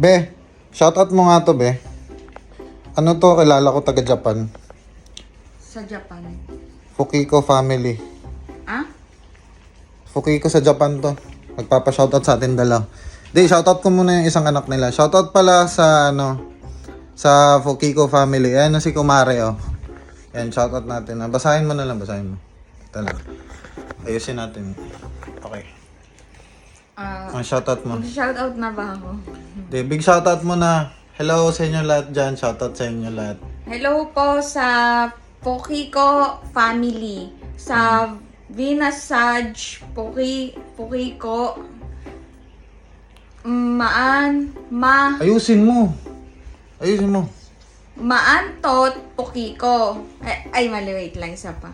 Be, shoutout mo nga to, be. Ano to, kilala ko taga Japan. Sa Japan. Fukiko family. Ah? Fukiko sa Japan to. Magpapa-shoutout sa atin dalaw. Di, shoutout ko muna yung isang anak nila. Shoutout pala sa ano, sa Fukiko family. Ayan na si Kumare, oh. Yan, shoutout natin. Ah, Basahin mo na lang, basahin mo. Ito lang. Ayusin natin. Okay. Ah, Ang shoutout mo. shoutout na ba ako? Di, big shoutout mo na. Hello sa inyo lahat dyan. Shoutout sa inyo lahat. Hello po sa Pokiko family. Sa Vinasaj Poki, Pokiko. Maan, ma, Ayusin mo. Ayusin mo. Maantot Pokiko. Ay, ay mali, wait lang, isa pa.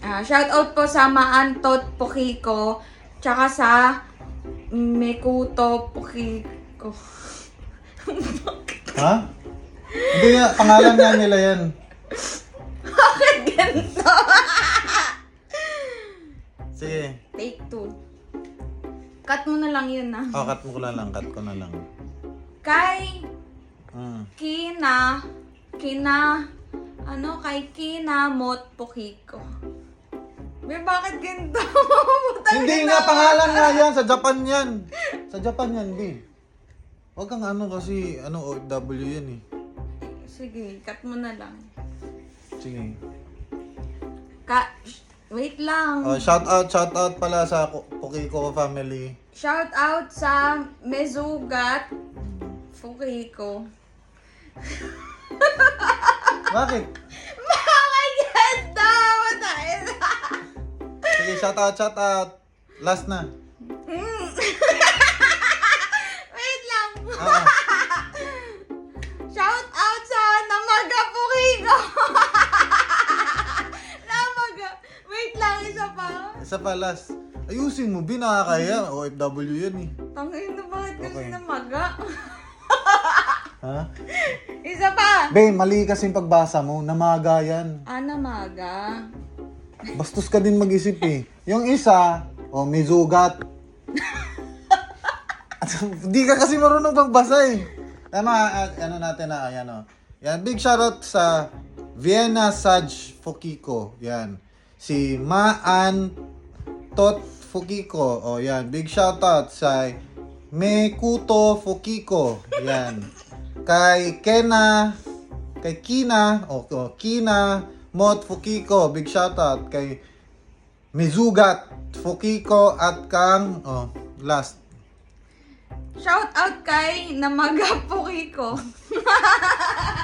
Ah, shoutout po sa Maantot Pokiko. Tsaka sa Mekuto Pokiko. Ha? Hindi nga, pangalan nga nila yan. Bakit ganito? Sige. Take two. Cut mo na lang yun ah. Oh, cut mo ko na lang. Cut ko na lang. Kay Mm. Kina, Kina, ano, kay Kina Mot Pokiko. May bakit ganito? Putang Hindi ina. nga, pangalan nga yan. Sa Japan yan. Sa Japan yan, B. Huwag kang ano kasi, ano, OFW yan eh. Sige, cut mo na lang. Sige. Ka Wait lang. Oh, shout out, shout out pala sa Ku- Kukiko family. Shout out sa Mezugat Pokiko. Bakit? Bakit ganito? Putang Sige, shout out, shout out. Last na. Pa. isa pa last. Ayusin mo, B, nakakaya. OFW yan eh. Tangin na bakit kasi Okay. Namaga? Ha? isa pa. Be, mali kasi yung pagbasa mo. Namaga yan. Ah, Namaga. Bastos ka din mag-isip eh. Yung isa, oh, may sugat. Di ka kasi marunong pagbasa eh. Tama, ah, ano natin na, ayan oh. Yan, big shoutout sa Vienna Saj Fukiko. Yan. Si Maan Tot Fukiko. O, yan. Big shoutout sa Mekuto Fukiko. Yan. Kay Kena, kay Kina, o o, Kina Mot Fukiko. Big shoutout kay Mizugat Fukiko at kang, oh, last. Shout out kay Namaga Pukiko.